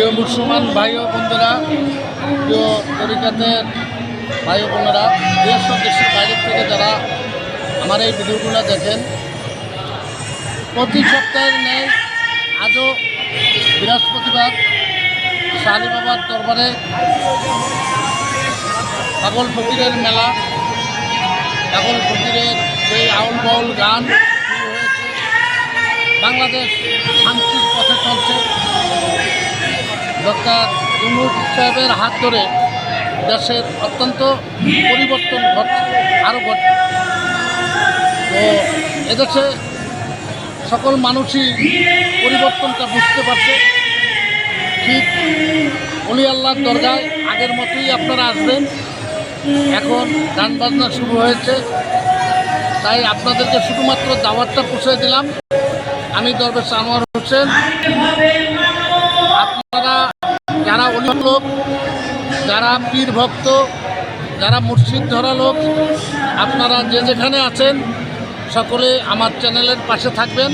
প্রিয় মুসলমান ভাই ও বন্ধুরা, প্রিয় তরিকাতের ভাই ও বোনেরা, দেশ ও দেশের বাইরের থেকে যারা আমার এই ভিডিওগুলো দেখেন, প্রতি সপ্তাহের ন্যায় আজও বৃহস্পতিবার শালি বাবার দরবারে পাগল ফকিরের মেলা, পাগল ফকিরের সেই আউল বাউল গান বাংলাদেশ শান্তির পথে চলছে। ডক্টর ইমুদ সাহেবের হাত ধরে দেশের অত্যন্ত পরিবর্তন ঘটছে, আরও ঘটছে। তো এদেশে সকল মানুষই পরিবর্তনটা বুঝতে পারছে। ঠিক অলি আল্লাহর দরগায় আগের মতোই আপনারা আসবেন। এখন গান বাজনা শুরু হয়েছে। তাই আপনাদেরকে শুধুমাত্র দাওয়াতটা পৌঁছে দিলাম। আমি দরবেশ আনোয়ার হোসেন। আপনারা যারা অলি লোক, যারা পীর ভক্ত, যারা মুর্শিদ ধরা লোক, আপনারা যে যেখানে আছেন, সকলে আমার চ্যানেলের পাশে থাকবেন।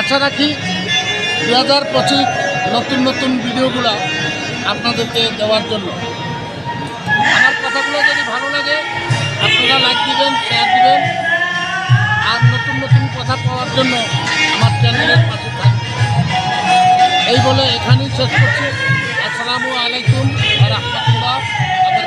আশা রাখি দু হাজার পঁচিশ নতুন নতুন ভিডিওগুলো আপনাদেরকে দেওয়ার জন্য। আমার কথাগুলো যদি ভালো লাগে, আপনারা লাইক দিবেন শেয়ার দিবেন। আর নতুন নতুন কথা পাওয়ার জন্য এই বলে এখানেই শেষ করছি। আসসালামু আলাইকুম রহমতুল্লাহ। আবার